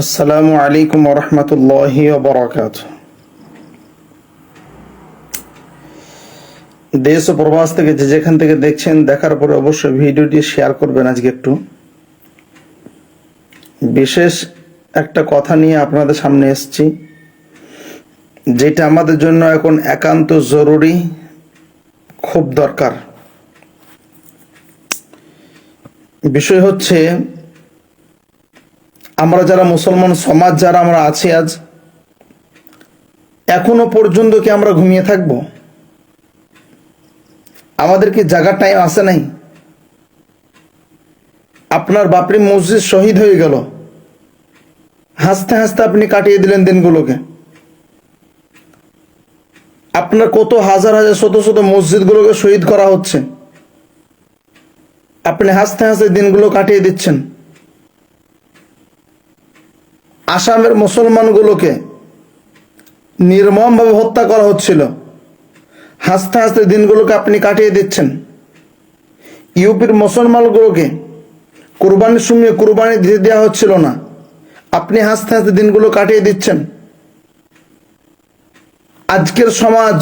আসসালামু আলাইকুম রহমতুল্লাহি বরকাত। দেশ ও প্রবাস থেকে যে যেখান থেকে দেখছেন, দেখার পরে অবশ্যই ভিডিওটি শেয়ার করবেন আজকে একটু। বিশেষ একটা কথা নিয়ে আপনাদের সামনে এসেছি, যেটা আমাদের জন্য এখন একান্ত জরুরি, খুব দরকার। বিষয় হচ্ছে আমরা যারা মুসলমান সমাজ, যারা আমরা আছি আজ, এখনও পর্যন্ত কি আমরা ঘুমিয়ে থাকব? আমাদের কি জাগার টাইম আসে নাই? আপনার বাপরি মসজিদ শহীদ হয়ে গেল। হাসতে হাসতে আপনি কাটিয়ে দিলেন দিনগুলোকে। আপনার কত হাজার হাজার, শত শত মসজিদগুলোকে শহীদ করা হচ্ছে। আপনি হাসতে হাসতে দিনগুলো কাটিয়ে দিচ্ছেন। আসামের মুসলমানগুলোকে নির্মমভাবে হত্যা করা হচ্ছিল। হাসতে হাসতে দিনগুলোকে আপনি কাটিয়ে দিচ্ছেন। ইউপির মুসলমানগুলোকে কোরবানির সময় কোরবানি দিতে দেওয়া হচ্ছিল না। আপনি হাসতে হাসতে দিনগুলো কাটিয়ে দিচ্ছেন। আজকের সমাজ,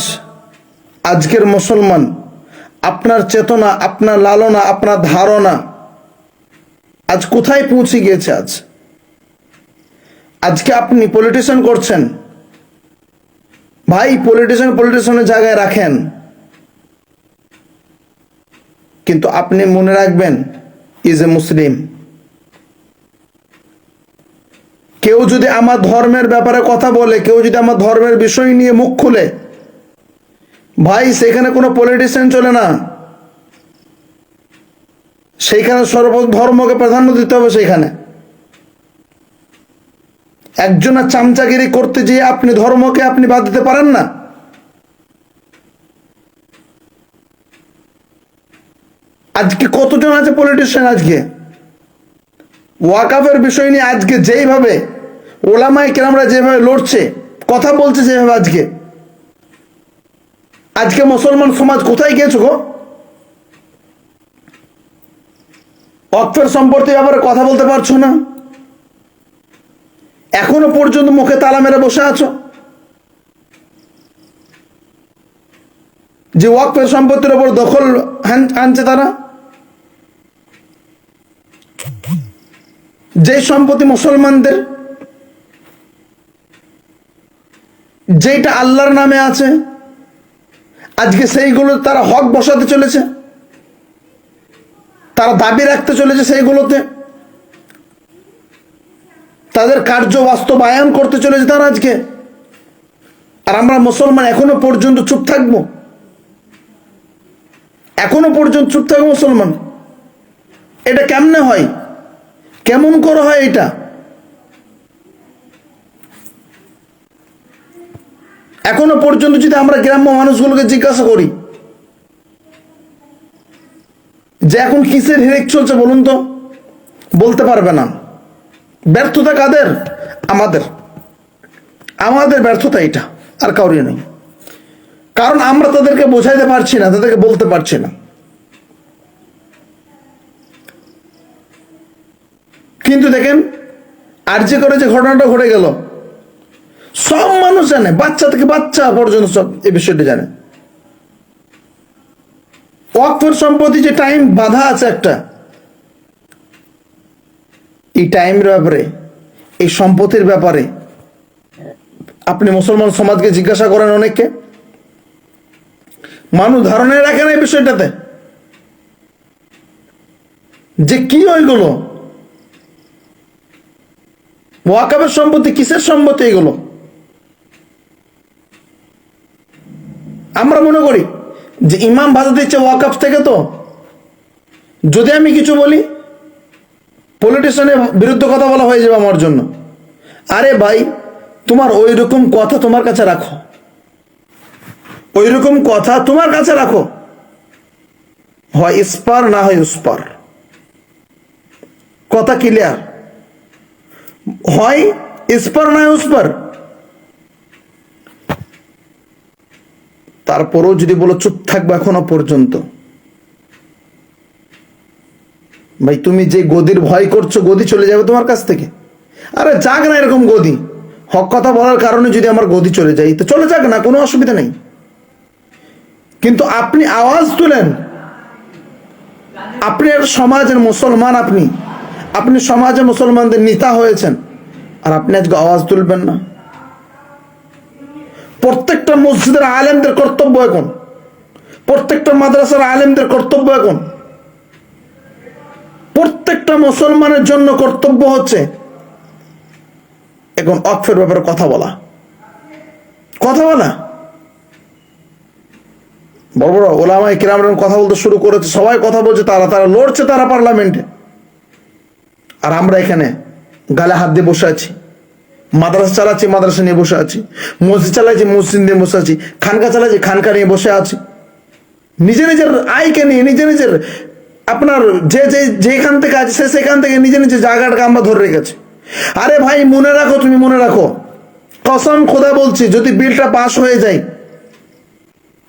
আজকের মুসলমান, আপনার চেতনা, আপনার লালনা, আপনার ধারণা, আজ কোথায় পৌঁছে গিয়েছে আজ? আজকে আপনি পলিটিশিয়ান করছেন। ভাই পলিটিশিয়ান পলিটিশিয়ানের জায়গায় রাখেন। কিন্তু আপনি মনে রাখবেন ইজ এ মুসলিম কেউ যদি আমার ধর্মের ব্যাপারে কথা বলে, কেউ যদি আমার ধর্মের বিষয় নিয়ে মুখ খুলে, ভাই, সেখানে কোনো পলিটিশিয়ান চলে না। সেইখানে সর্ব ধর্মকে প্রাধান্য দিতে হবে সেইখানে একজনের চামচাগিরি করতে যেয়ে আপনি ধর্মকে আপনি বাদ দিতে পারেন না? আজকে কতজন আছে পলিটিশিয়ান আজকে? ওয়াকাফের বিষয় নিয়ে আজকে যেইভাবে ওলামাই কেরামরা যেভাবে লড়ছে, কথা বলছে যেভাবে আজকে। আজকে মুসলমান সমাজ কোথায় গিয়েছো গো? অক্ষের সম্পর্কে ব্যাপারে কথা বলতে পারছ না? এখনও পর্যন্ত মুখে তালা মেরে বসে আছো? যে ওয়াকফের সম্পত্তির ওপর দখল আনছে তারা? যে সম্পত্তি মুসলমানদের যেটা আল্লাহর নামে আছে, আজকে সেইগুলো তারা হক বসাতে চলেছে, তারা দাবি রাখতে চলেছে সেইগুলোতে। তাদের কার্য বাস্তবায়ন করতে চলেছে তারা আজকে। আর আমরা মুসলমান এখনও পর্যন্ত চুপ থাকব? এখনও পর্যন্ত চুপ থাকব মুসলমান? এটা কেমনে হয়? কেমন করে হয় এটা? এখনও পর্যন্ত যদি আমরা গ্রাম্য মানুষগুলোকে জিজ্ঞাসা করি, যে এখন কিসের হিরেক চলছে বলুন তো? বলতে পারবে না। ব্যর্থতা কাদের? আমাদের। আমাদের ব্যর্থতা এটা, আর কাউরি নেই। কারণ আমরা তাদেরকে বোঝাইতে পারছি না, তাদেরকে বলতে পারছি না। কিন্তু দেখেন, আর যে করে যে ঘটনাটা ঘটে গেল, সব মানুষ জানে, বাচ্চা থেকে বাচ্চা পর্যন্ত সব এই বিষয়টা জানে। ওয়াকফের সম্পত্তি যে টাইম বাধা আছে একটা এই টাইমের ব্যাপারে, এই সম্পত্তির ব্যাপারে, আপনি মুসলমান সমাজকে জিজ্ঞাসা করেন অনেককে, মানুষ ধারণায় রাখে না এই বিষয়টাতে। যে কি ওইগুলো? ওয়াকাবের সম্পত্তি, কিসের সম্পত্তি এগুলো? আমরা মনে করি যে ইমাম বাধা দিচ্ছে ওয়াকাফ থেকে তো। যদি আমি কিছু বলি পলিটিশিয়ানের বিরুদ্ধে কথা বলা হয়ে যাবে আমার জন্য। আরে ভাই, তোমার ওই রকম কথা তোমার কাছে রাখো। ওই রকম কথা তোমার কাছে রাখো। হয় ইস্পার না হয় উস্পার। কথা ক্লিয়ার হয় ইস্পার না হয় উস্পার? তারপরেও যদি বলো চুপ থাকবে এখনও পর্যন্ত। ভাই, তুমি যে গদির ভয় করছ, গদি চলে যাবে তোমার কাছ থেকে। আরে যাক না এরকম গদি। হক কথা বলার কারণে যদি আমার গদি চলে যাই তো চলে যাক না, কোনো অসুবিধা নেই। কিন্তু আপনি আওয়াজ তুলেন। আপনি সমাজের মুসলমান আপনি। আপনি সমাজে মুসলমানদের নেতা হয়েছেন। আর আপনি আজকে আওয়াজ তুলবেন না। প্রত্যেকটা মসজিদের আলেমদের কর্তব্য এখন। প্রত্যেকটা মাদ্রাসার আলেমদের কর্তব্য এখন। প্রত্যেকটা মুসলমানের জন্য কর্তব্য হচ্ছে এখন অক্ষের ব্যাপারে কথা বলা। কথা বলা। বড় বড় ওলামাই কিরাম কথা বলতে শুরু করেছে, সবাই কথা বলছে, তারা তারা লড়ছে তারা পার্লামেন্টে। আর আমরা এখানে গালে হাত দিয়ে বসে আছি, মাদ্রাসা চালাচ্ছি, মাদ্রাসা নিয়ে বসে আছি, মসজিদ চালাচ্ছি, মসজিদ নিয়ে বসে আছি, খানকা চালাচ্ছি, খানকা নিয়ে বসে আছি। নিজে নিজের আয়কে নিয়ে নিজে নিজের আপনার যে যে, যেখান থেকে আছে, সে সেখান থেকে নিজে নিজে জায়গাটাকে আমরা ধরে রেখেছি। আরে ভাই, মনে রাখো, তুমি মনে রাখো, কসম খোদা বলছি, যদি বিলটা পাস হয়ে যায়,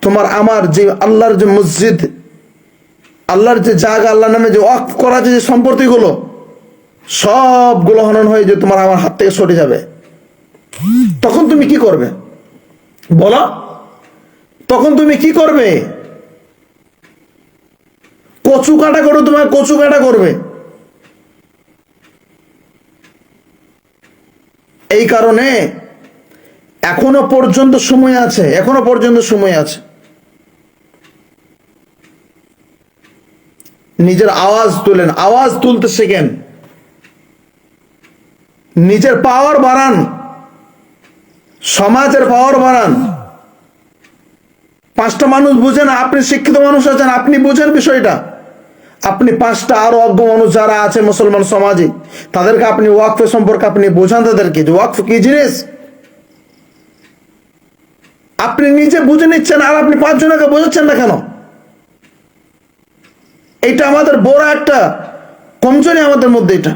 তোমার আমার যে আল্লাহর যে মসজিদ, আল্লাহর যে জায়গা আল্লাহ নামে যে অফ করা যে সম্পত্তিগুলো সবগুলো হনন হয়ে যে তোমার আমার হাত থেকে সরে যাবে। তখন তুমি কি করবে? বলো। তখন তুমি কি করবে? কচু কাটা করো, তোমার কচু কাটা করবে। এই কারণে এখনও পর্যন্ত সময় আছে, এখনও পর্যন্ত সময় আছে। নিজের আওয়াজ তুলেন, আওয়াজ তুলতে শেখেন। নিজের পাওয়ার বাড়ান। সমাজের পাওয়ার বাড়ান। পাঁচটা মানুষ বুঝেন, আপনি শিক্ষিত মানুষ আছেন, আপনি বুঝেন বিষয়টা। আপনি পাঁচটা আরও অজ্ঞ মানুষ যারা আছে মুসলমান সমাজে, তাদেরকে আপনি ওয়াকফে সম্পর্কে আপনি বোঝান তাদেরকে যে ওয়াকফ কি জিনিস? আপনি নিজে বুঝে নিচ্ছেন আর আপনি পাঁচজনকে বোঝাচ্ছেন না কেন? এটা আমাদের বড় একটা কমজোরি আমাদের মধ্যে এটা।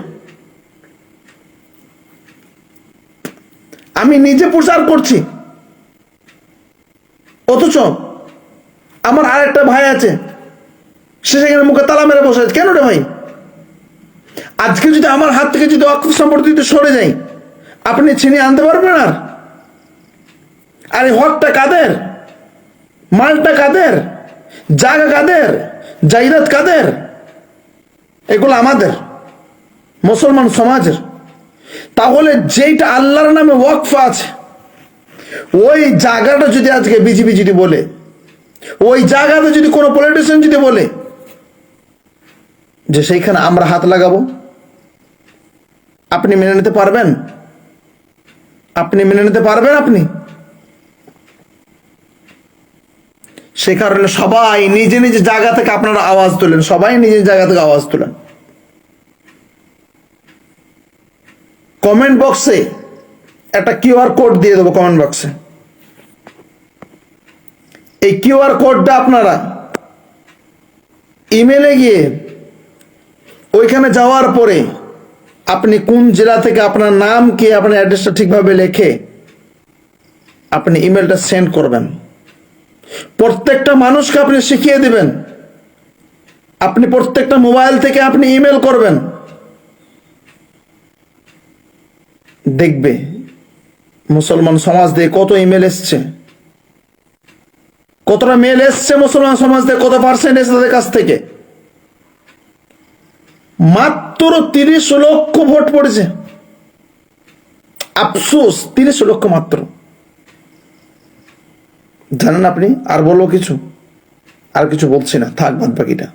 আমি নিজে প্রচার করছি। অথচ আমার আর একটা ভাই আছে সে সেখানে মুখে তালা মেরে বসে কেন রে ভাই? আজকে যদি আমার হাত থেকে যদি অক্ষ সম্পর্ক যদি সরে যাই আপনি ছিনিয়ে আনতে পারবেন আর? আরে হকটা কাদের? মালটা কাদের? জায়গা কাদের? জাইরাত কাদের? এগুলো আমাদের, মুসলমান সমাজের। তাহলে যেইটা আল্লাহর নামে ওয়াকফ আছে, ওই জায়গাটা যদি আজকে বিজেপি যদি বলে, ওই জায়গাটা যদি কোনো পলিটিশিয়ান যদি বলে যে সেইখানে আমরা হাত লাগাবো। আপনি মেনে নিতে পারবেন? আপনি মেনে নিতে পারবেন আপনি? সে কারণে সবাই নিজে নিজে জায়গা থেকে আপনারা আওয়াজ তোলেন। সবাই নিজের জায়গা থেকে আওয়াজ তোলেন। কমেন্ট বক্সে একটা কিউআর কোড দিয়ে দেবো কমেন্ট বক্সে। এই কিউআর কোডটা আপনারা ইমেলে গিয়ে ওইখানে যাওয়ার পরে আপনি কোন জেলা থেকে আপনার নাম কি, আপনার অ্যাড্রেসটা ঠিকভাবে লেখে আপনি ইমেলটা সেন্ড করবেন। প্রত্যেকটা মানুষকে আপনি শিখিয়ে দিবেন। আপনি প্রত্যেকটা মোবাইল থেকে আপনি ইমেল করবেন। দেখবে মুসলমান সমাজ দিয়ে কত ইমেল এসছে। কতটা মেল এসছে মুসলমান সমাজ দিয়ে, কত পার্সেন্ট এসছে তাদের কাছ থেকে। মাত্র তিরিশ লক্ষ ভোট পড়েছে। আফসোস, তিরিশ লক্ষ মাত্র। জানেন আপনি, আর বলব কিছু? আর কিছু বলছি না, থাক বাদ বাকিটা।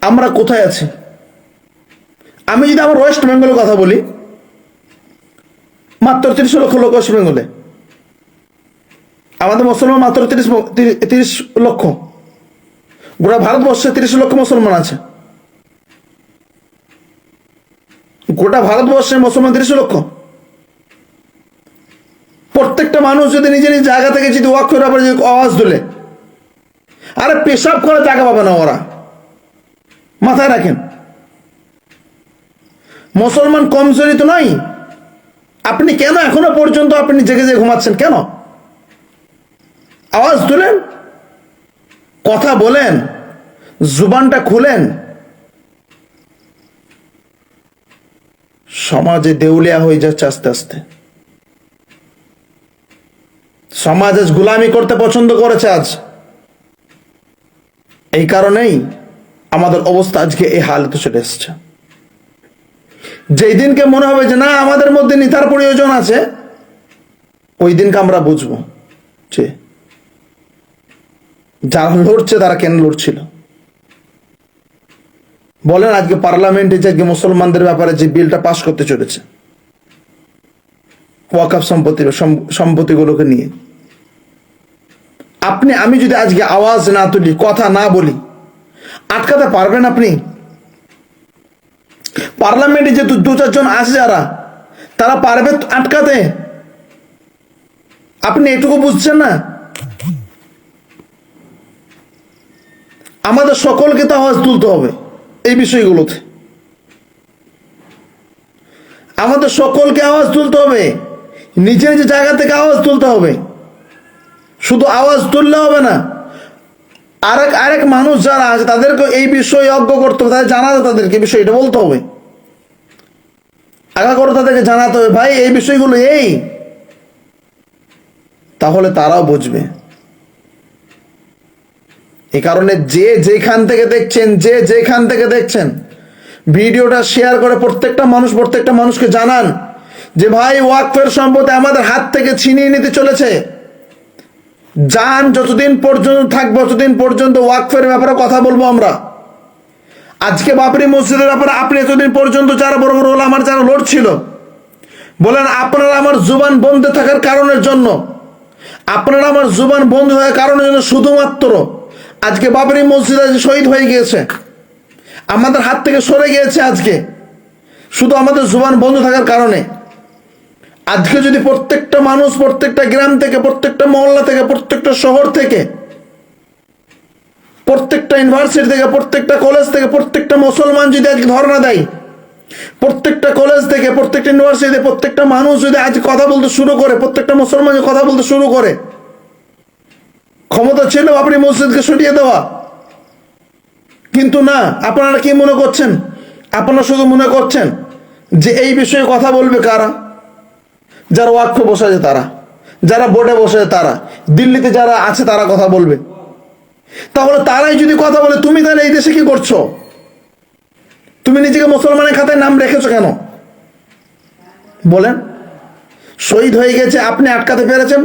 আমরা কোথায় আছি? আমি যদি আমার ওয়েস্ট বেঙ্গলের কথা বলি, মাত্র তিরিশ লক্ষ লোক ওয়েস্ট বেঙ্গলে। আমাদের মুসলমান মাত্র তিরিশ তিরিশ লক্ষ। গোটা ভারতবর্ষে তিরিশ লক্ষ মুসলমান আছে। গোটা ভারতবর্ষে মুসলমান তিরিশ লক্ষ প্রত্যেকটা মানুষ যদি নিজে নিজ জায়গা থেকে যদি ওয়াক করে যদি আওয়াজ তুলে, আরে পেশাব করার জায়গা পাবে না ওরা। মাথায় রাখেন। মুসলমান কমজোরি তো নয়। আপনি কেন এখনও পর্যন্ত আপনি জেগে জেগে ঘুমাচ্ছেন? কেন? আওয়াজ তুলেন, কথা বলেন, জুবানটা খুলেন সমাজে দেউলিয়া হয়ে যাচ্ছে আস্তে আস্তে। সমাজ আজ গুলামি করতে পছন্দ করেছে আজ। এই কারণেই আমাদের অবস্থা আজকে এই হালতে চলে এসছে। যেই দিনকে মনে হবে যে না, আমাদের মধ্যে নিতার প্রয়োজন আছে, ওই দিনকে আমরা বুঝব যে যারা লড়ছে তারা কেন লড়ছিল? বলেন আজকে পার্লামেন্টে যে আজকে মুসলমানদের ব্যাপারে যে বিলটা পাশ করতে চলেছে। ওয়াকাফ সম্পত্তি সম- সম্পত্তিগুলোকে নিয়ে। আপনি, আমি যদি আজকে আওয়াজ না তুলি, কথা না বলি, আটকাতে পারবেন আপনি? পার্লামেন্টে যে দু- চারজন আছে যারা, তারা পারবে আটকাতে? আপনি এটুকু বুঝছেন না? আমাদের সকলকে তো আওয়াজ তুলতে হবে। এই বিষয়গুলোতে। আমাদের সকলকে আওয়াজ তুলতে হবে। নিজের নিজের জায়গা থেকে আওয়াজ তুলতে হবে। শুধু আওয়াজ তুললে হবে না। আরেক আরেক মানুষ যারা আছে তাদেরকে এই বিষয়ে অজ্ঞ করতে হবে। তাদের জানাতে তাদেরকে বিষয়টা বলতে হবে। আগা করে তাদেরকে জানাতে হবে, ভাই, এই বিষয়গুলো এই। তাহলে তারাও বুঝবে। এই কারণে যে যেখান থেকে দেখছেন, যে যেখান থেকে দেখছেন, ভিডিওটা শেয়ার করে প্রত্যেকটা মানুষ, প্রত্যেকটা মানুষকে জানান যে ভাই, ওয়াকফের সম্পত্তি আমাদের হাত থেকে ছিনিয়ে নিতে চলেছে। যান, যতদিন পর্যন্ত থাকব ততদিন পর্যন্ত ওয়াকফের ব্যাপারে কথা বলব আমরা। আজকে বাপরি মসজিদের ব্যাপারে আপনি এতদিন পর্যন্ত যারা বড় বড় হলো আমার যারা লড়ছিল, বলেন, আপনারা আমার জুবান বন্ধ থাকার কারণের জন্য, আপনারা আমার জুবান বন্ধ হওয়ার কারণের জন্য শুধুমাত্র আজকে বাবরি মসজিদ আজ শহীদ হয়ে গিয়েছে। আমাদের হাত থেকে সরে গিয়েছে আজকে। শুধু আমাদের জুবান বন্ধ থাকার কারণে। আজকে যদি প্রত্যেকটা মানুষ, প্রত্যেকটা গ্রাম থেকে, প্রত্যেকটা মহল্লা থেকে, প্রত্যেকটা শহর থেকে, প্রত্যেকটা ইউনিভার্সিটি থেকে, প্রত্যেকটা কলেজ থেকে, প্রত্যেকটা মুসলমান যদি আজকে ধর্ণা দেয়, প্রত্যেকটা কলেজ থেকে, প্রত্যেকটা ইউনিভার্সিটি প্রত্যেকটা মানুষ যদি আজ কথা বলতে শুরু করে, প্রত্যেকটা মুসলমান কথা বলতে শুরু করে ক্ষমতা ছিল আপনি মসজিদকে সরিয়ে দেওয়া। কিন্তু না, আপনারা কি মনে করছেন? আপনারা শুধু মনে করছেন যে এই বিষয়ে কথা বলবে কারা? যারা ওয়াক্ফ বসে আছে তারা, যারা বোর্ডে বসে আছে তারা, দিল্লিতে যারা আছে তারা কথা বলবে। তাহলে তারাই যদি কথা বলে, তুমি তাহলে এই দেশে কি করছ? তুমি নিজেকে মুসলমানের খাতায় নাম রেখেছো কেন? বলেন। শহীদ হয়ে গেছে, আপনি আটকাতে পেরেছেন?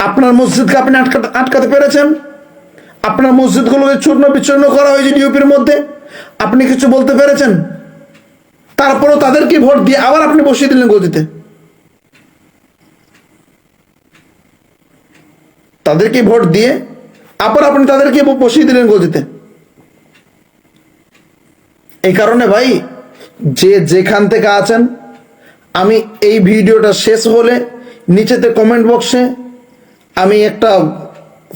আপনার মসজিদকে আপনি আটকাতে আটকাতে পেরেছেন? আপনার মসজিদগুলোকে চূর্ণ বিচ্ছন্ন করা হয়েছে ডিউপির মধ্যে? আপনি কিছু বলতে পেরেছেন? তারপরও তাদেরকে ভোট দিয়ে আবার আপনি বসিয়ে দিলেন গদিতে। তাদেরকে ভোট দিয়ে আবার আপনি তাদেরকে বসিয়ে দিলেন গদিতে। এই কারণে ভাই, যে যেখান থেকে আছেন, আমি এই ভিডিওটা শেষ হলে নিচেতে কমেন্ট বক্সে আমি একটা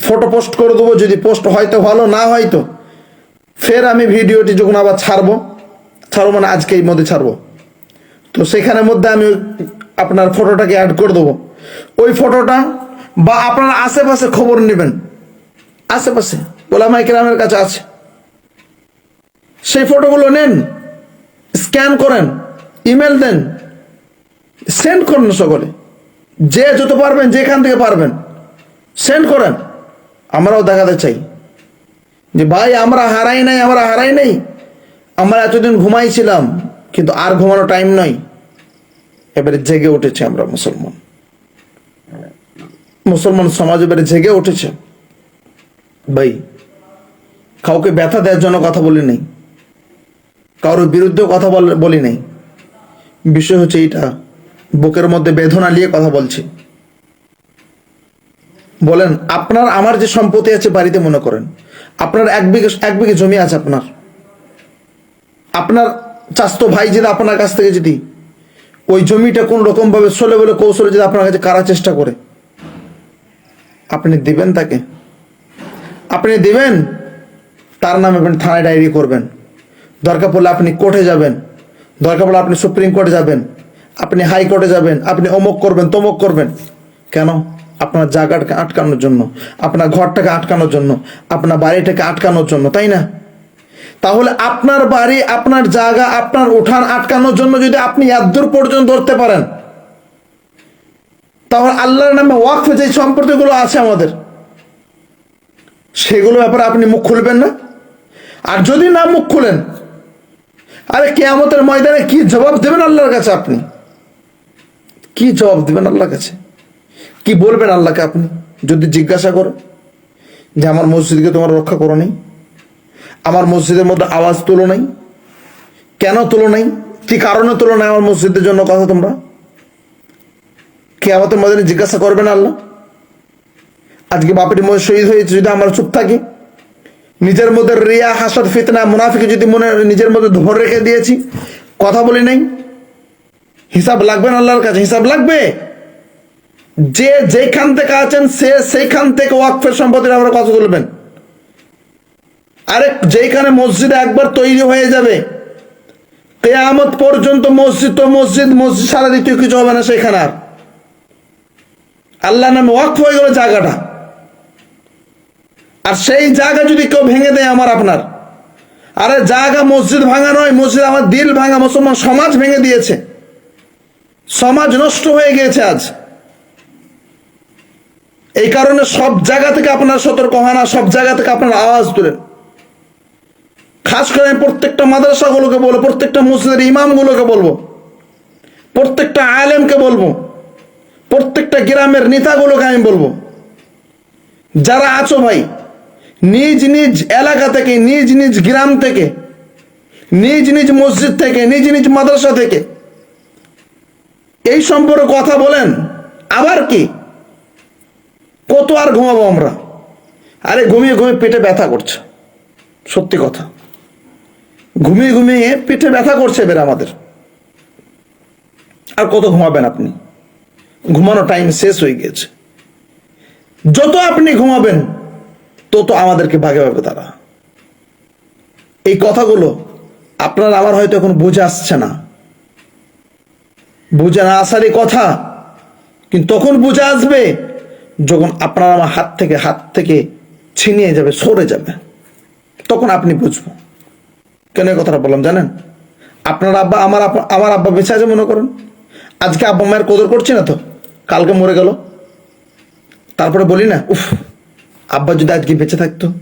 ফটো পোস্ট করে দেবো, যদি পোস্ট হয়তো ভালো, না হয়তো ফের আমি ভিডিওটি যখন আবার ছাড়বো ছাড়বো মানে আজকে এই মধ্যে ছাড়বো, তো সেখানের মধ্যে আমি আপনার ফটোটাকে অ্যাড করে দেবো। ওই ফটোটা বা আপনার আশেপাশে খবর নেবেন, আশেপাশে ওলামাই কেরামের কাছে আছে। সেই ফটোগুলো নেন স্ক্যান করেন ইমেল দেন সেন্ড করেন সকলে, যে যত পারবেন, যেখান থেকে পারবেন। সেন্ড করেন। আমরাও দেখাতে চাই। যে ভাই, আমরা হারাই নাই, আমরা হারাই নাই। আমরা এতদিন ঘুমাইছিলাম, কিন্তু আর ঘুমানো টাইম নয় এবারে জেগে উঠেছে আমরা মুসলমান। মুসলমান সমাজ এবারে জেগে উঠেছে। ভাই, কাউকে ব্যথা দেওয়ার জন্য কথা বলি নেই। কারোর বিরুদ্ধেও কথা বল- নেই। বিষয় হচ্ছে এইটা, বুকের মধ্যে বেদনা নিয়ে কথা বলছি। বলেন, আপনার, আমার যে সম্পত্তি আছে বাড়িতে মনে করেন, আপনার এক বিঘে এক বিঘে জমি আছে আপনার। আপনার চাস্তো ভাই যদি আপনার কাছ থেকে যদি ওই জমিটা কোন রকম ভাবে চলে বলে কৌশলে যদি আপনার কাছে কারার চেষ্টা করে, আপনি দিবেন তাকে? আপনি দিবেন, তার নামে আপনি থানায় ডায়েরি করবেন। দরকার পড়লে আপনি কোর্টে যাবেন। দরকার পড়লে আপনি সুপ্রিম কোর্টে যাবেন। আপনি হাইকোর্টে যাবেন, আপনি অমুক করবেন, তমুক করবেন। কেন? আপনার জায়গাটাকে আটকানোর জন্য, আপনার ঘরটাকে আটকানোর জন্য, আপনার বাড়িটাকে আটকানোর জন্য, তাই না? তাহলে আপনার বাড়ি, আপনার জায়গা, আপনার উঠান আটকানোর জন্য যদি আপনি এতদূর পর্যন্ত ধরতে পারেন, তাহলে আল্লাহর নামে ওয়াকফ যে সম্পত্তিগুলো আছে আমাদের, সেগুলো ব্যাপারে আপনি মুখ খুলবেন না? আর যদি না মুখ খুলেন, আরে কেয়ামতের ময়দানে কি জবাব দেবেন আল্লাহর কাছে আপনি? কি জবাব দেবেন আল্লাহর কাছে? কি বলবেন আল্লাহকে আপনি? যদি জিজ্ঞাসা করেন যে আমার মসজিদকে তোমার রক্ষা করো নাই। আমার মসজিদের মধ্যে আওয়াজ তোলো নাই। কেন তোলো নাই? কি কারণে তোলো নাই আমার মসজিদের জন্য কথা তোমরা? কে আমাদের মধ্যে জিজ্ঞাসা করবেন আল্লাহ। আজকে বাপের মধ্যে শহীদ হয়েছে যদি আমার চুপ থাকে। নিজের মধ্যে রিয়া, হাসর, ফিতনা, মুনাফিকে যদি মনে নিজের মধ্যে ধরে রেখে দিয়েছি, কথা বলি নাই। হিসাব লাগবে না আল্লাহর কাছে? হিসাব লাগবে? যে যেখান থেকে আছেন, সে সেইখান থেকে ওয়াকফের সম্পত্তির আমরা কথা তুলবেন। আরে যেখানে মসজিদ একবার তৈরি হয়ে যাবে, কেয়ামত পর্যন্ত মসজিদ তো মসজিদ মসজিদ সারা দ্বিতীয় কিছু হবে না সেখানে আর। আল্লাহ নামে ওয়াকফ হয়ে গেল জায়গাটা। আর সেই জায়গা যদি কেউ ভেঙে দেয় আমার আপনার। আরে, জায়গা মসজিদ ভাঙা নয়, মসজিদ আমার দিল ভাঙা, মুসলমান সমাজ ভেঙে দিয়েছে। সমাজ নষ্ট হয়ে গিয়েছে আজ। এই কারণে সব জায়গা থেকে আপনার সতর্ক হয় না সব জায়গা থেকে আপনার আওয়াজ তুলেন। খাস করে আমি প্রত্যেকটা মাদ্রাসাগুলোকে বলব, প্রত্যেকটা মসজিদের ইমামগুলোকে বলব, প্রত্যেকটা আলেমকে বলব, প্রত্যেকটা গ্রামের নেতাগুলোকে আমি বলব, যারা আছো ভাই, নিজ নিজ এলাকা থেকে, নিজ নিজ গ্রাম থেকে, নিজ নিজ মসজিদ থেকে, নিজ নিজ মাদ্রাসা থেকে, এই সম্পর্কে কথা বলেন, আবার কি? কত আর ঘুমাবো আমরা? আরে ঘুমিয়ে ঘুমিয়ে পেটে ব্যথা করছে। সত্যি কথা। ঘুমিয়ে ঘুমিয়ে পেটে ব্যথা করছে এবার আমাদের। আর কত ঘুমাবেন আপনি? ঘুমানো টাইম শেষ হয়ে গিয়েছে। যত আপনি ঘুমাবেন, তত আমাদেরকে ভাগে ভাগে তারা। এই কথাগুলো আপনার আমার হয়তো এখন বুঝে আসছে না। বুঝে না আসারই কথা, কিন্তু তখন বুঝে আসবে যখন আপনার আমার হাত থেকে হাত থেকে ছিনিয়ে যাবে, সরে যাবে, তখন আপনি বুঝব কেন কথাটা বললাম জানেন? আপনার আব্বা, আমার আমার আব্বা বেঁচে আছে মনে করেন। আজকে আব্বা মায়ের কদর করছি না তো? কালকে মরে গেল। তারপরে বলি না, উফ, আব্বা যদি আজকে বেঁচে থাকতো,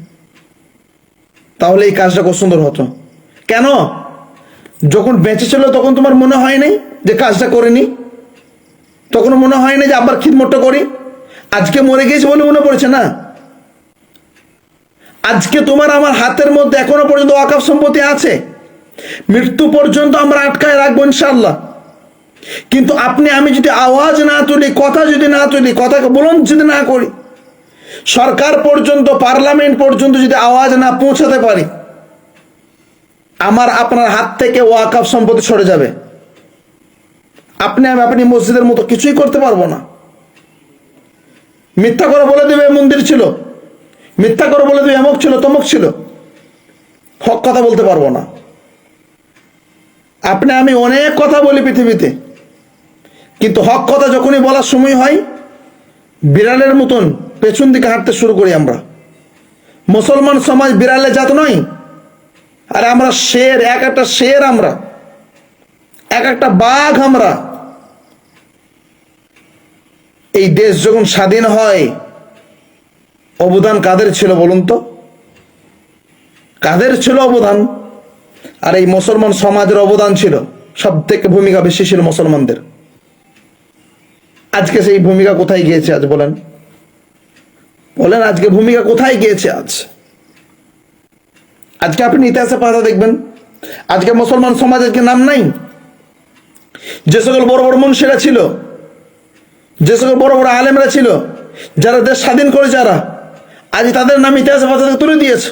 তাহলে এই কাজটা কত সুন্দর হতো। কেন? যখন বেঁচে ছিল তখন তোমার মনে হয় নাই যে কাজটা করিনি? তখন মনে হয় না যে আব্বার খিদমতটা করি? আজকে মরে গিয়েছে বলে মনে পড়েছে না? আজকে তোমার আমার হাতের মধ্যে এখনও পর্যন্ত ওয়াকাফ সম্পত্তি আছে। মৃত্যু পর্যন্ত আমরা আটকায় রাখব ইনশাল্লাহ কিন্তু আপনি, আমি যদি আওয়াজ না তুলি, কথা যদি না তুলি, কথা বলুন যদি না করি, সরকার পর্যন্ত, পার্লামেন্ট পর্যন্ত যদি আওয়াজ না পৌঁছাতে পারি, আমার আপনার হাত থেকে ওয়াকাফ সম্পত্তি সরে যাবে। আপনি, আমি, আপনি মসজিদের মতো কিছুই করতে পারব না। মিথ্যা করে বলে দেবে মন্দির ছিল। মিথ্যা করে বলে দেবে এমক ছিল, তমক ছিল। হক কথা বলতে পারব না। আপনি, আমি অনেক কথা বলি পৃথিবীতে। কিন্তু হক কথা যখনই বলার সময় হয়, বিড়ালের মতন পেছন দিকে হাঁটতে শুরু করি আমরা। মুসলমান সমাজ বিড়ালে জাত নয়, আর আমরা শের, এক একটা শের আমরা, এক একটা বাঘ আমরা। এই দেশ যখন স্বাধীন হয়, অবদান কাদের ছিল বলুন তো? কাদের ছিল অবদান? আর এই মুসলমান সমাজের অবদান ছিল সব থেকে ভূমিকা বেশি ছিল মুসলমানদের। আজকে সেই ভূমিকা কোথায় গিয়েছে আজ বলেন? বলেন আজকে ভূমিকা কোথায় গিয়েছে আজ? আজকে আপনি ইতিহাসে পাতা দেখবেন। আজকে মুসলমান সমাজের আজকে নাম নাই? যে সকল বড় বড় মনুষ্যরা ছিল যে সকল বড় বড় আলেমরা ছিল, যারা দেশ স্বাধীন করে যারা, আজ তাদের নাম ইতিহাসে পাতা তুলে দিয়েছে।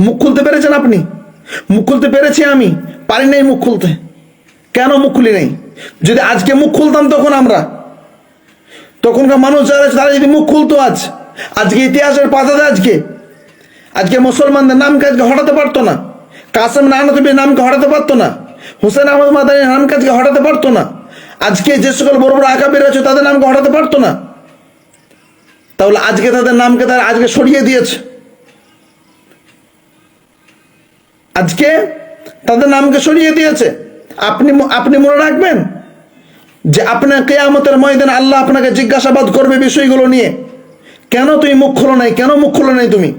মুখ খুলতে পেরেছেন আপনি? মুখ খুলতে পেরেছি আমি, পারি নাই মুখ খুলতে। কেন মুখ খুলি নাই? যদি আজকে মুখ খুলতাম তখন আমরা। তখনকার মানুষ যারা তারা যদি মুখ খুলতো আজ, আজকে ইতিহাসের পাতাতে আজকে। আজকে মুসলমানদের নামকে আজকে হটাতে পারতো না। কাসেম নানতবির নামকে হটাতে পারতো না। হুসেন আহমদ মাদানির নামকে আজকে হটাতে পারতো না। আজকে যে সকল বড় বড় আকাবির আছে, তাদের নামকে হটাতে পারতো না। তাহলে আজকে তাদের নামকে তারা আজকে সরিয়ে দিয়েছে। আজকে তাদের নামকে সরিয়ে দিয়েছে। আপনি আপনি মনে রাখবেন যে আপনার কেয়ামতের ময়দানে আল্লাহ আপনাকে জিজ্ঞাসাবাদ করবে বিষয়গুলো নিয়ে। কেন তুমি মুখ খোলো নাই? কেন মুখ খোলো নাই তুমি?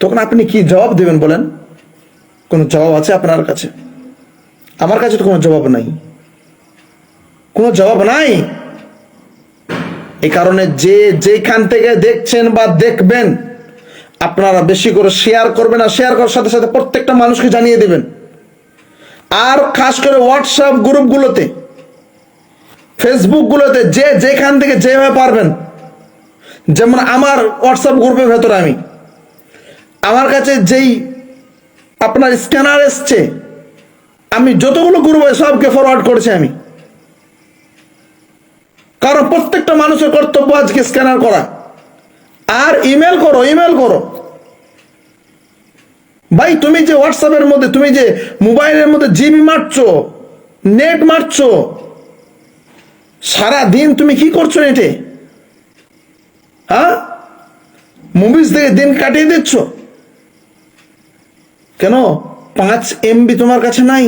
তখন আপনি কি জবাব দেবেন বলেন? কোনো জবাব আছে আপনার কাছে? আমার কাছে তো কোনো জবাব নাই। কোনো জবাব নাই? এই কারণে যে যেখান থেকে দেখছেন বা দেখবেন, আপনারা বেশি করে শেয়ার করবেন আর শেয়ার করার সাথে সাথে প্রত্যেকটা মানুষকে জানিয়ে দেবেন। আর খাস করে হোয়াটসঅ্যাপ গ্রুপগুলোতে ফেসবুকগুলোতে যে যেখান থেকে যেভাবে পারবেন। যেমন আমার হোয়াটসঅ্যাপ গ্রুপের ভেতরে আমি। আমার কাছে যেই আপনার স্ক্যানার এসছে, আমি যতগুলো গ্রুপ সবকে ফরওয়ার্ড করেছি আমি। কারণ প্রত্যেকটা মানুষের কর্তব্য আজকে স্ক্যানার করা। আর ইমেল করো ইমেল করো। ভাই, তুমি যে হোয়াটসঅ্যাপের মধ্যে, তুমি যে মোবাইলের মধ্যে জিবি মারছো নেট মারছো সারা দিন তুমি কি করছ নেটে হ্যাঁ? মুভিজ থেকে দিন কাটিয়ে দিচ্ছ? কেন? পাঁচ এমবি তোমার কাছে নাই।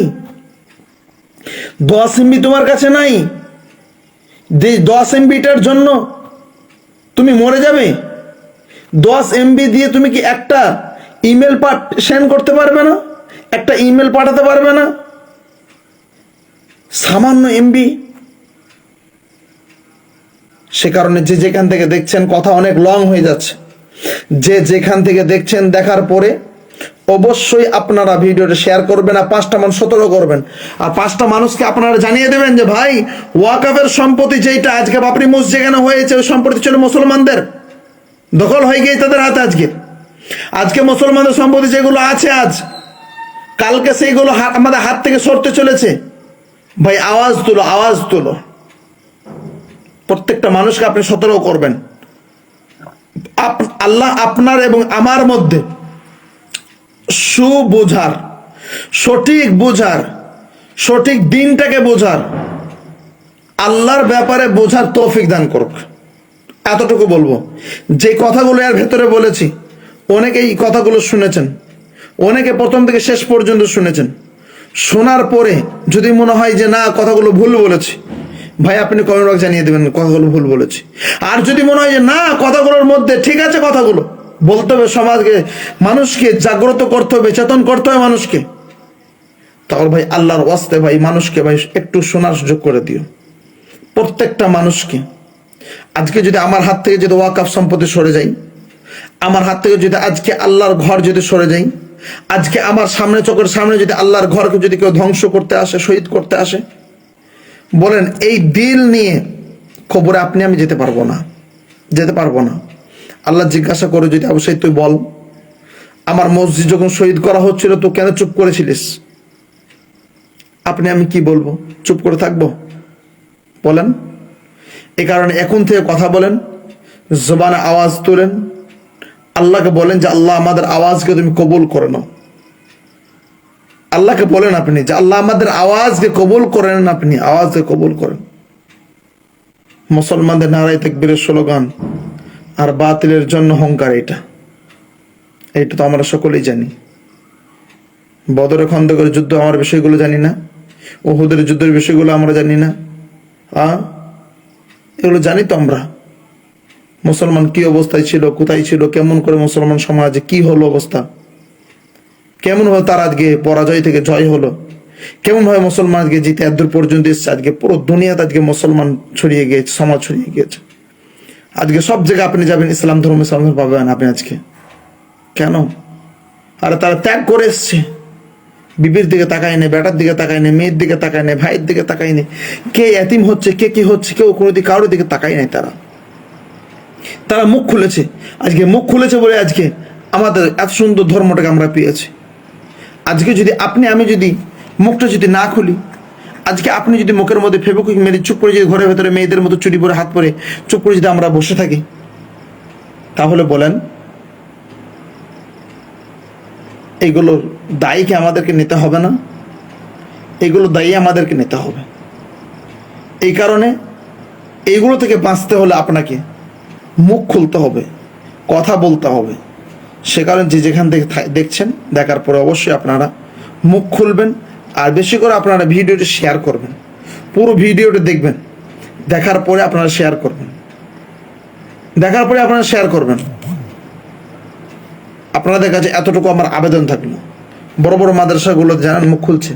দশ এমবি তোমার কাছে নাই। দশ এমবিটার জন্য তুমি মরে যাবে। দশ এমবি দিয়ে তুমি কি একটা ইমেল পাঠ সেন্ড করতে পারবে না? একটা ইমেল পাঠাতে পারবে না? সামান্য এমবি। সে কারণে যে যেখান থেকে দেখছেন, কথা অনেক লং হয়ে যাচ্ছে। যে যেখান থেকে দেখছেন, দেখার পরে অবশ্যই আপনারা ভিডিওটা শেয়ার করবেন আর পাঁচটা মানুষ সতর্ক করবেন। আর পাঁচটা মানুষকে আপনারা জানিয়ে দেবেন যে, ভাই, ওয়াকাফের সম্পত্তি যেটা আজকে বাপরি মসজিদ যেখানে হয়েছে, ওই সম্পত্তি ছিল মুসলমানদের। দখল হয়ে গিয়ে তাদের হাতে আজকে। আজকে মুসলমানদের সম্পত্তি যেগুলো আছে আজ, কালকে সেইগুলো আমাদের হাত থেকে সরতে চলেছে। ভাই, আওয়াজ তুলো আওয়াজ তুলো। প্রত্যেকটা মানুষকে আপনি সতর্ক করবেন। আল্লাহ আপনার এবং আমার মধ্যে সুবোঝার, সঠিক বোঝার, সঠিক দিনটাকে বোঝার, আল্লাহর ব্যাপারে বোঝার তৌফিক দান করুক। এতটুকু বলব। যে কথাগুলো এর ভেতরে বলেছি, অনেকে এই কথাগুলো শুনেছেন, অনেকে প্রথম থেকে শেষ পর্যন্ত শুনেছেন। শোনার পরে যদি মনে হয় যে না, কথাগুলো ভুল বলেছি, ভাই আপনি কমেন্ট বক্স জানিয়ে দেবেন, কথাগুলো ভুল বলেছি। আর যদি মনে হয় যে না, কথাগুলোর মধ্যে ঠিক আছে কথাগুলো বলতে হবে সমাজকে, মানুষকে জাগ্রত করতে হবে, চেতন করতে হবে মানুষকে। তাহলে ভাই আল্লাহর ওয়াস্তে ভাই মানুষকে ভাই একটু শোনার সুযোগ করে দিও। প্রত্যেকটা মানুষকে। আজকে যদি আমার হাত থেকে যদি ওয়াকাফ সম্পত্তি সরে যাই, আমার হাত থেকে যদি আজকে আল্লাহর ঘর যদি সরে যাই, আজকে আমার সামনে চোখের সামনে যদি আল্লাহর ঘরকে যদি কেউ ধ্বংস করতে আসে, শহীদ করতে আসে, বলেন এই দিল নিয়ে খবরে আপনি আমি যেতে পারব না, যেতে পারব না। আল্লাহ জিজ্ঞাসা করে, যদি অবশ্যই তুই বল, আমার মসজিদ যখন শহীদ করা হচ্ছিল, তো কেন চুপ করেছিলিস? আপনি, আমি কি বলব? চুপ করে থাকব? বলেন। এ কারণে এখন থেকে কথা বলেন, জবানে আওয়াজ তোলেন, আল্লাহকে বলেন যে, আল্লাহ আমাদের আওয়াজকে তুমি কবুল করে নাও। আল্লাহকে বলেন আপনি যে, আল্লাহ আমাদের আওয়াজকে কবুল করেন আপনি, আওয়াজকে কবুল করেন। মুসলমানদের নারাই তেকবীরের স্লোগান আর বাতিলের জন্য হংকার এটা। এইটা তো আমরা সকলেই জানি। বদরে খন্দকের যুদ্ধ আমার বিষয়গুলো জানি না। ওহুদের যুদ্ধের বিষয়গুলো আমরা জানি না। আ এগুলো জানি তো আমরা। মুসলমান কি অবস্থায় ছিল, কোথায় ছিল, কেমন করে মুসলমান সমাজে কি হলো অবস্থা? কেমন ভাবে তার আজকে পরাজয় থেকে জয় হলো? কেমন ভাবে মুসলমান আজকে জিতে এত দূর পর্যন্ত এসছে? আজকে পুরো দুনিয়াতে আজকে মুসলমান ছড়িয়ে গিয়েছে, সমাজ ছড়িয়ে গিয়েছে। আজকে সব জায়গায় আপনি যাবেন, ইসলাম ধর্ম ইসলাম ধর্ম পাবেন আপনি আজকে। কেন? আর তারা ত্যাগ করে এসছে। বিবির দিকে তাকায় নেই, বেটার দিকে তাকায় নেই, মেয়ের দিকে তাকায় নেই, ভাইয়ের দিকে তাকায় নেই। কে এতিম হচ্ছে, কে কি হচ্ছে, কেউ কোনো দিকে, কারোর দিকে তাকায় নাই তারা। তারা মুখ খুলেছে। আজকে মুখ খুলেছে বলে আজকে আমাদের এত সুন্দর ধর্মটাকে আমরা পেয়েছি। আজকে যদি আপনি, আমি যদি মুখটা যদি না খুলি আজকে আপনি যদি মুখের মধ্যে ফেবুকুইক মেরে চুপ করে যদি ঘরের ভেতরে মেয়েদের মতো চুরি পরে হাত পরে চুপ করে যদি আমরা বসে থাকি, তাহলে বলেন এইগুলোর দায়ী কি আমাদেরকে নিতে হবে না? এগুলো দায়ী আমাদেরকে নিতে হবে। এই কারণে এইগুলো থেকে বাঁচতে হলে আপনাকে মুখ খুলতে হবে, কথা বলতে হবে। সে কারণে যে যেখান থেকে দেখছেন, দেখার পরে অবশ্যই আপনারা মুখ খুলবেন। আর বেশি করে আপনারা ভিডিওটি শেয়ার করবেন। পুরো ভিডিওটি দেখবেন। দেখার পরে আপনারা শেয়ার করবেন। দেখার পরে আপনারা শেয়ার করবেন। আপনাদের কাছে এতটুকু আমার আবেদন থাকল। বড় বড় মাদ্রাসাগুলো জানান মুখ খুলছে।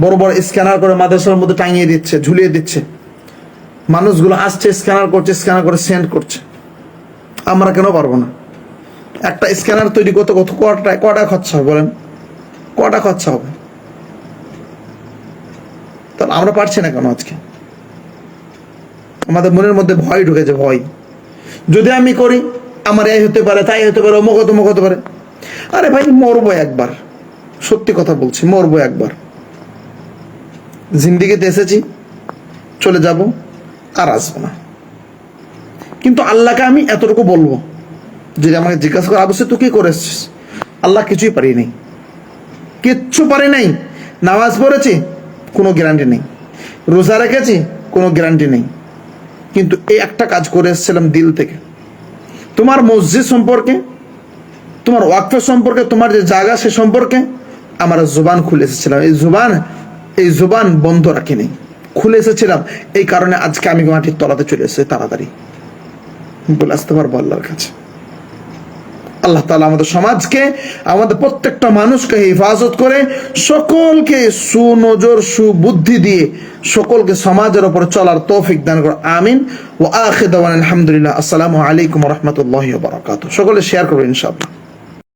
বড় বড় স্ক্যানার করে মাদ্রাসার মধ্যে টাঙিয়ে দিচ্ছে, ঝুলিয়ে দিচ্ছে। মানুষগুলো আসছে স্ক্যানার করছে স্ক্যানার করে সেন্ড করছে। আমরা কেন পারব না? একটা স্ক্যানার তৈরি করতে কত কটা কটা খরচা হবে বলেন? কটা খরচা হবে? তাহলে আমরা পারছি না কেন আজকে? আমাদের মনের মধ্যে ভয় ঢুকেছে ভয়। যদি আমি করি, আমার এই হতে পারে, তাই হতে পারে, অমুক তমুক হতে পারে। আরে ভাই, মরবো একবার। সত্যি কথা বলছি, মরবো একবার। জিন্দিগিতে এসেছি, চলে যাব, আর আসব না। কিন্তু আল্লাহকে আমি এতটুকু বলব যদি আমাকে জিজ্ঞাসা করে আবশ্যক তুই কি করে আল্লাহ কিছুই পারি নাই। কিচ্ছু পারি নাই। নামাজ পড়েছি কোনো গ্যারান্টি নেই। রোজা রেখেছি, কোনো গ্যারান্টি নেই। কিন্তু এই একটা কাজ করে এসেছিলাম দিল থেকে। তোমার মসজিদ সম্পর্কে, তোমার ওয়াকফের সম্পর্কে, তোমার যে জায়গা সে সম্পর্কে আমার জুবান খুলে এসেছিলাম। এই জুবান এই জুবান বন্ধ রাখিনি। খুলে এসেছিলাম। এই কারণে আজকে আমি মাটির তলাতে চলে এসেছি, তাড়াতাড়ি। বলে আসতে পারব আল্লাহর কাছে। আল্লাহ তালা আমাদের সমাজকে, আমাদের প্রত্যেকটা মানুষকে হেফাজত করে সকলকে সুনজর, সুবুদ্ধি দিয়ে সকলকে সমাজের ওপর চলার তৌফিক দান করে আমিন। ও আখেদান আলহামদুলিল্লাহ। আসসালামু আলাইকুম রহমতুল্লাহ বারকাত সকলে শেয়ার করবেন ইনশাআল্লাহ।